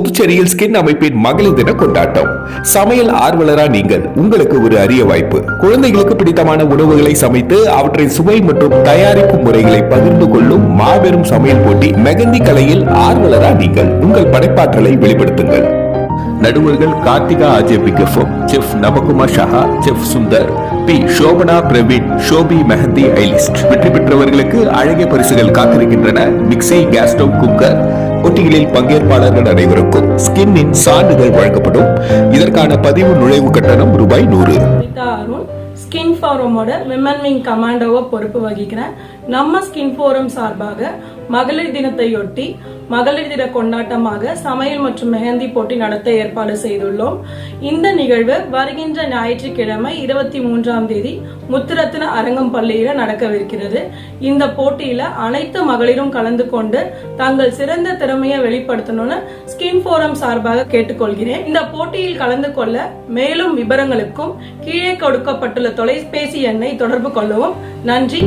புதுச்சேரியில் ஸ்கின் அமைப்பின் மகளிர் தின கொண்டாட்டம். சமையல் ஆர்வலரா நீங்கள் உங்களுக்கு ஒரு அரிய வாய்ப்பு. குழந்தைகளுக்கு பிடித்தமான உணவுகளை சமைத்து அவற்றின் சுவை மற்றும் தயாரிப்பு முறைகளை பகிர்ந்து கொள்ளும் மாபெரும் சமையல் போட்டி மெகந்தி கலையில் ஆர்வலரா நீங்கள். உங்கள் படைப்பாற்றலை வெளிப்படுத்துங்கள். நடுவர்கள் Karthika Ajay FM chef Navakumar Shaha chef Sundar P Shobana Praveen Shobi Mehandi ஐலிஸ்ட் வெற்றி பெற்றவர்களுக்கு அழகிய பரிசுகள் காத்திருக்கின்றன. மிக்சி கேஸ் ஸ்டவ் குக்கர் போட்டிகளில் பங்கேற்பாளர்கள் அனைவருக்கும் ஸ்கின்னின் சான்றிதழ் வழங்கப்படும். இதற்கான பதிவு நுழைவு கட்டணம் ரூபாய் நூறு. அருண் ஸ்கின் ஃபோரமோட விமன் விங் கமாண்டோவை பொறுப்பு வகிக்கிறேன். நம்ம ஸ்கின் ஃபோரம் சார்பாக மகளிர் தினத்தையொட்டி மகளிர் தின கொண்டாட்டமாக சமையல் மற்றும் மெஹந்தி போட்டி நடத்த ஏற்பாடு செய்துள்ளோம். இந்த நிகழ்வு வருகின்ற ஞாயிற்றுக்கிழமை இருபத்தி மூன்றாம் தேதி முத்துரத்ன அரங்கம் பள்ளியில நடக்கவிருக்கிறது. இந்த போட்டியில அனைத்து மகளிரும் கலந்து கொண்டு தங்கள் சிறந்த திறமையை வெளிப்படுத்தணும்னு ஸ்கின் ஃபோரம் சார்பாக கேட்டுக்கொள்கிறேன். இந்த போட்டியில் கலந்து கொள்ள மேலும் விவரங்களுக்கும் கீழே கொடுக்கப்பட்ட கொடுக்கப்பட்டுள்ள தொலைபேசி எண்ணை தொடர்பு கொள்ளவும். நன்றி.